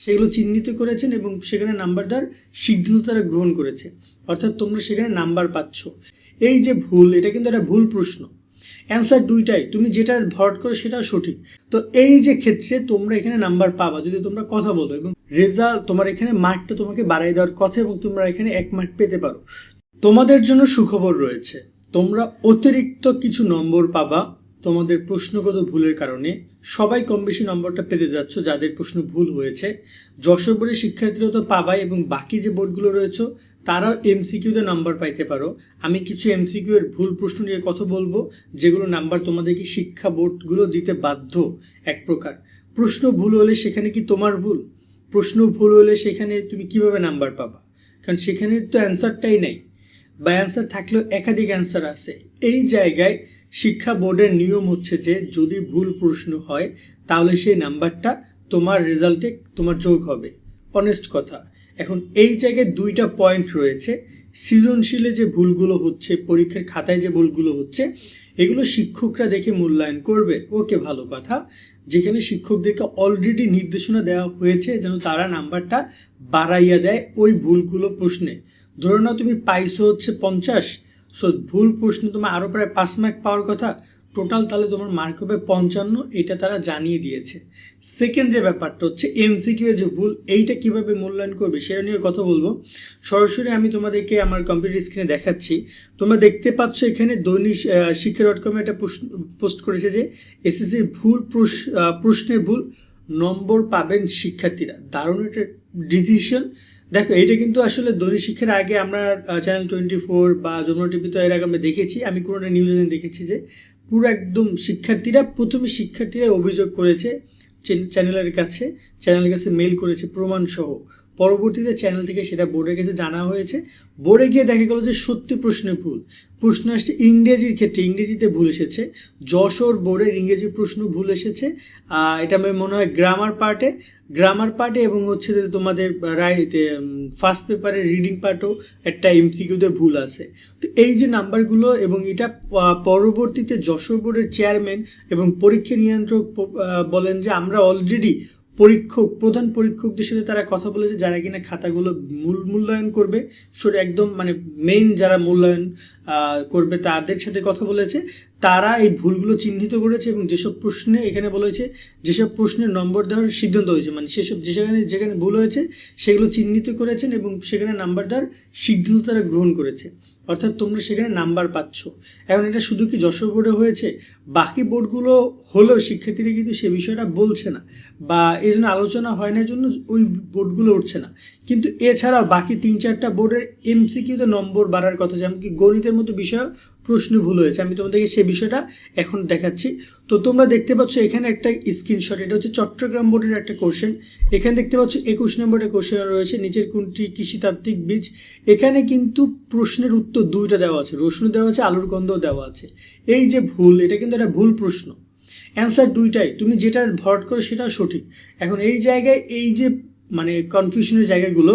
সেগুলো চিহ্নিত করেছেন এবং সেখানে নাম্বার দেওয়ার সিদ্ধান্ত তারা গ্রহণ করেছে। অর্থাৎ তোমরা সেখানে নাম্বার পাচ্ছ। এই যে ভুল, এটা কিন্তু একটা ভুল প্রশ্ন। অ্যান্সার দুইটাই, তুমি যেটা ভট করো সেটাও সঠিক। তো এই যে ক্ষেত্রে তোমরা এখানে নাম্বার পাবা, যদি তোমরা কথা বলো এবং রেজাল্ট তোমার এখানে মার্কটা তোমাকে বাড়াই দেওয়ার কথা এবং তোমরা এখানে এক মার্ক পেতে পারো। তোমাদের জন্য সুখবর রয়েছে। তোমরা অতিরিক্ত কিছু নম্বর পাবা। তোমাদের প্রশ্নগত ভুলের কারণে সবাই কম বেশি নম্বরটা পেতে যাচ্ছ যাদের প্রশ্ন ভুল হয়েছে। যশোর বোর্ডের শিক্ষার্থীরা তো পাবাই এবং বাকি যে বোর্ডগুলো রয়েছে, তারাও এমসিকিউতে নাম্বার পাইতে পারো। আমি কিছু এমসিকিউ এর ভুল প্রশ্ন নিয়ে কথা বলব, যেগুলো নাম্বার তোমাদেরকে শিক্ষা বোর্ডগুলো দিতে বাধ্য এক প্রকার। প্রশ্ন ভুল হলে সেখানে কি তোমার ভুল? প্রশ্ন ভুল হলে সেখানে তুমি কীভাবে নাম্বার পাবা? কারণ সেখানে তো অ্যান্সারটাই নেই। বা অ্যান্সার থাকলেও একাধিক অ্যান্সার আছে। এই জায়গায় শিক্ষা বোর্ডের নিয়ম হচ্ছে যে, যদি ভুল প্রশ্ন হয়, তাহলে সেই নাম্বারটা তোমার রেজাল্টে তোমার যোগ হবে। অনেস্ট কথা। এখন এই জায়গায় দুইটা পয়েন্ট রয়েছে। সৃজনশীলে যে ভুলগুলো হচ্ছে, পরীক্ষার খাতায় যে ভুলগুলো হচ্ছে, এগুলো শিক্ষকরা দেখে মূল্যায়ন করবে। ওকে ভালো কথা। যেখানে শিক্ষকদেরকে অলরেডি নির্দেশনা দেওয়া হয়েছে যেন তারা নাম্বারটা বাড়াইয়া দেয় ওই ভুলগুলো প্রশ্নে। ধরে নাও তুমি পাইছো হচ্ছে পঞ্চাশ সো ভুল প্রশ্নে তোমার আরও প্রায় পাঁচ মার্ক পাওয়ার কথা। টোটাল তাহলে তোমার মার্ক হবে পঞ্চান্ন এটা তারা জানিয়ে দিয়েছে। সেকেন্ড যে ব্যাপারটা হচ্ছে এমসিকিউ যে ভুল এইটা কীভাবে মূল্যায়ন করবে সেটা নিয়ে কথা বলব। সরাসরি আমি তোমাদেরকে আমার কম্পিউটার স্ক্রিনে দেখাচ্ছি। তোমরা দেখতে পাচ্ছ এখানে দৈনিক শিক্ষা ডট কমে একটা পোস্ট করেছে যে এসএসসির ভুল প্রশ- আহ, প্রশ্নের ভুল নম্বর পাবেন শিক্ষার্থীরা। দারুণ একটা ডিসিশন দেখো এটা কিন্তু আসলে দৈনিক শিক্ষার আগে আমরা চ্যানেল টোয়েন্টি ফোর বা যমুনা টিভি তো এর আগে আমরা দেখেছি। আমি কোনোটা নিউজে দেখেছি যে পুরো একদম শিক্ষার্থীরা, প্রথমে শিক্ষার্থীরা অভিযোগ করেছে, চ্যানেলের কাছে চ্যানেলের কাছে মেল করেছে প্রমাণ সহ পরবর্তীতে চ্যানেল থেকে সেটা বোর্ডের কাছে জানা হয়েছে। বোর্ডে গিয়ে দেখা গেল যে সত্যি প্রশ্নে ভুল। প্রশ্ন আসছে, ইংরেজির ক্ষেত্রে, ইংরেজিতে ভুল এসেছে। যশোর বোর্ডের ইংরেজি প্রশ্ন ভুল এসেছে। এটা আমার মনে হয় গ্রামার পার্টে গ্রামার পার্টে এবং হচ্ছে যে তোমাদের রাইতে ফার্স্ট পেপারের রিডিং পার্টও একটা এমসিকিউতে ভুল আছে। তো এই যে নাম্বারগুলো এবং এটা পরবর্তীতে যশোর বোর্ডের চেয়ারম্যান এবং পরীক্ষা নিয়ন্ত্রক বলেন যে আমরা অলরেডি পরীক্ষক, প্রধান পরীক্ষকদের সাথে তারা কথা বলেছে যারা কিনা খাতাগুলো মূল মূল্যায়ন করবে। সরে একদম মানে মেইন যারা মূল্যায়ন করবে তাদের সাথে কথা বলেছে। তারা এই ভুলগুলো চিহ্নিত করেছে এবং যেসব প্রশ্নে এখানে বলেছে যেসব প্রশ্নের নম্বর দেওয়ার সিদ্ধান্ত হয়েছে মানে সেসব যেখানে যেখানে ভুল হয়েছে সেগুলো চিহ্নিত করেছেন এবং সেখানে নাম্বার দেওয়ার সিদ্ধান্ত তারা গ্রহণ করেছে। অর্থাৎ তোমরা সেখানে নাম্বার পাচ্ছ। এখন এটা শুধু কি যশোর বোর্ডে হয়েছে? বাকি বোর্ডগুলো হলেও শিক্ষার্থীরা কিন্তু সে বিষয়টা বলছে না বা এই জন্য আলোচনা হয় না জন্য ওই বোর্ডগুলো উঠছে না। কিন্তু এছাড়াও বাকি তিন চারটা বোর্ডের এমসিকিউতে নম্বর বাড়ার কথা, যেমন কি গণিতের মতো বিষয় প্রশ্ন ভুল হয়েছে। আমি তোমাদেরকে সেই বিষয়টা এখন দেখাচ্ছি। তো তোমরা দেখতে পাচ্ছ এখানে একটা স্ক্রিনশট এটা হচ্ছে চট্টগ্রাম বোর্ডের একটা কোশ্চেন এখানে দেখতে পাচ্ছ একুশ নম্বরের কোশ্চেন রয়েছে, নিচের কোনটি কৃষিতাত্ত্বিক বীজ? এখানে কিন্তু প্রশ্নের উত্তর দুইটা দেওয়া আছে, রসুন দেওয়া আছে, আলুর গন্ধও দেওয়া আছে। এই যে ভুল, এটা কিন্তু একটা ভুল প্রশ্ন। অ্যান্সার দুইটাই। তুমি যেটা ভরট করো সেটাও সঠিক। এখন এই জায়গায় এই যে মানে কনফিউশনের জায়গাগুলো,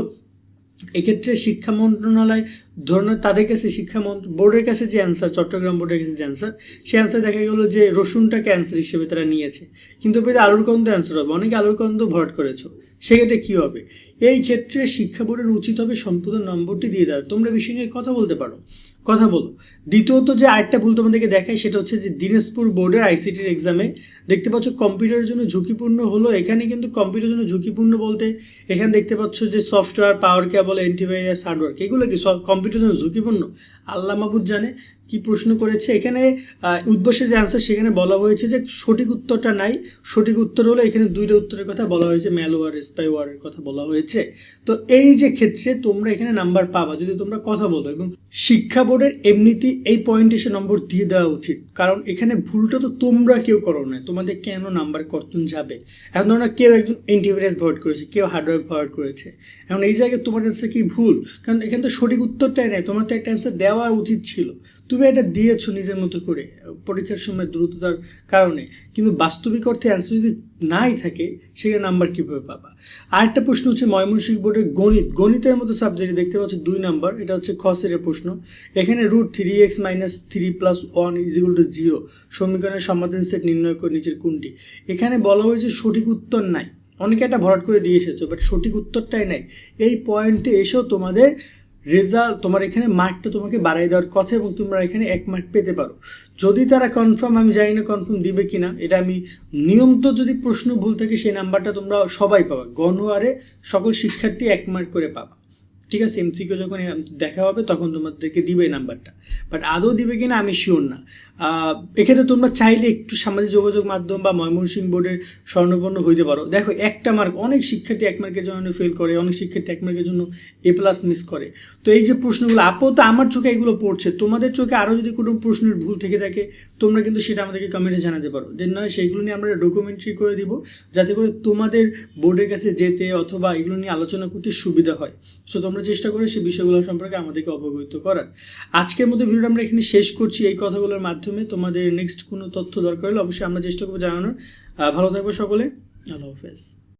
এক্ষেত্রে শিক্ষা মন্ত্রণালয় ধরনের তাদের কাছে শিক্ষা বোর্ডের কাছে যে অ্যান্সার চট্টগ্রাম বোর্ডের কাছে যে অ্যান্সার সেই অ্যান্সার দেখা গেলো যে রসুনটাকে অ্যান্সার হিসেবে তারা নিয়েছে। কিন্তু পেতে আলুর কন্দ অ্যান্সার হবে। অনেকে আলুর কন্দ ভরট করেছ। সেক্ষেত্রে কী হবে? এই ক্ষেত্রে শিক্ষা বোর্ডের উচিত হবে সম্পূর্ণ নম্বরটি দিয়ে দেওয়ার তোমরা বিষয় নিয়ে কথা বলতে পারো। কথা বলো। দ্বিতীয়ত যে আরেকটা ভুল তোমাদেরকে দেখায় সেটা হচ্ছে যে দিনাজপুর বোর্ডের আইসিটির এক্সামে দেখতে পাচ্ছ কম্পিউটারের জন্য ঝুঁকিপূর্ণ হলো। এখানে কিন্তু কম্পিউটারের জন্য ঝুঁকিপূর্ণ বলতে এখানে দেখতে পাচ্ছ যে software power cable antivirus hardware এগুলো কি সব কম্পিউটারের জন্য ঝুঁকিপূর্ণ? আল্লাহ মাহবুদ জানে। কি প্রশ্ন করেছে? এখানে উদ্বাসের যে অ্যান্সার সেখানে বলা হয়েছে যে সঠিক উত্তরটা নাই। সঠিক উত্তর হলো এখানে দুইটা উত্তরের কথা বলা হয়েছে ম্যালওয়ার স্পাইওয়ারের কথা বলা হয়েছে। তো এই যে ক্ষেত্রে তোমরা এখানে নাম্বার পাবা, যদি তোমরা কথা বলো, এবং শিক্ষা বোর্ডের এমনিতেই এই পয়েন্টে এসে নম্বর দিয়ে দেওয়া উচিত। কারণ এখানে ভুলটা তো তোমরা কেউ করো না, তোমাদের কেন নাম্বার কর্তন যাবে? এখন ধরো কেউ একজন অ্যান্টিভাইরাস ভয়েড করেছে, কেউ হার্ডওয়্যার ভয়েড করেছে। এখন এই জায়গায় তোমার অ্যান্সার কি ভুল? কারণ এখানে তো সঠিক উত্তরটাই নেই তোমার তো একটা অ্যান্সার দেওয়া উচিত ছিল। তুমি এটা দিয়েছ নিজের মতো করে, পরীক্ষার সময় দ্রুততার কারণে। কিন্তু বাস্তবিক অর্থে অ্যান্সার যদি নাই থাকে সেখানে নাম্বার কীভাবে পাবা? আরেকটা প্রশ্ন হচ্ছে ময়মনসিংহ বোর্ডের গণিত। গণিতের মতো সাবজেক্টে দেখতে পাচ্ছ দুই নাম্বার এটা হচ্ছে খসের প্রশ্ন। এখানে root three x minus three plus one equal to zero সমীকরণের সমাধান সেট নির্ণয় করে নিচের কোনটি। এখানে বলা হয়েছে সঠিক উত্তর নাই। অনেকে একটা ভরাট করে দিয়ে এসেছ বাট সঠিক উত্তরটাই নাই। এই পয়েন্টে এসেও তোমাদের রেজাল্ট তোমার এখানে মার্কটা তোমাকে বাড়াই দেওয়ার কথা এবং তোমরা এখানে এক মার্ক পেতে পারো। যদি তারা কনফার্ম আমি জানি না কনফার্ম দিবে কি না এটা আমি নিয়মিত যদি প্রশ্ন ভুল থাকে, সেই নাম্বারটা তোমরা সবাই পাবা। গণহারে সকল শিক্ষার্থী এক মার্ক করে পাবা। ঠিক আছে এমসিকে যখন দেখা হবে, তখন তোমাদেরকে দিবে নাম্বারটা। বাট আদৌ দিবে কিনা, আমি শিওর না। এক্ষেত্রে তোমরা চাইলে একটু সামাজিক যোগাযোগ মাধ্যম বা ময়মনসিংহ বোর্ডের স্বর্ণপন্ন হইতে পারো। দেখো, একটা মার্ক অনেক শিক্ষার্থী এক মার্কের জন্য ফেল করে, অনেক শিক্ষার্থী এক মার্কের জন্য এ প্লাস মিস করে। তো এই যে প্রশ্নগুলো, আপাতত আমার চোখে এগুলো পড়ছে। তোমাদের চোখে আরও যদি কোনো প্রশ্নের ভুল থেকে থাকে, তোমরা কিন্তু সেটা আমাদেরকে কমেন্টে জানাতে পারো। দেন নয় সেইগুলো নিয়ে আমরা ডকুমেন্টারি করে দিব, যাতে করে তোমাদের বোর্ডের কাছে যেতে অথবা এগুলো নিয়ে আলোচনা করতে সুবিধা হয়। সো তোমরা চেষ্টা করো সেই বিষয়গুলো সম্পর্কে আমাদেরকে অবগত করার। আজকের মতো ভিডিওটা আমরা এখানে শেষ করছি। এই কথাগুলোর মাধ্যমে তোমাদের নেক্সট কোনো তথ্য দরকার হলে অবশ্যই আমরা চেষ্টা করব জানানোর। ভালো থাকব সকলে। আল্লাহ হাফেজ।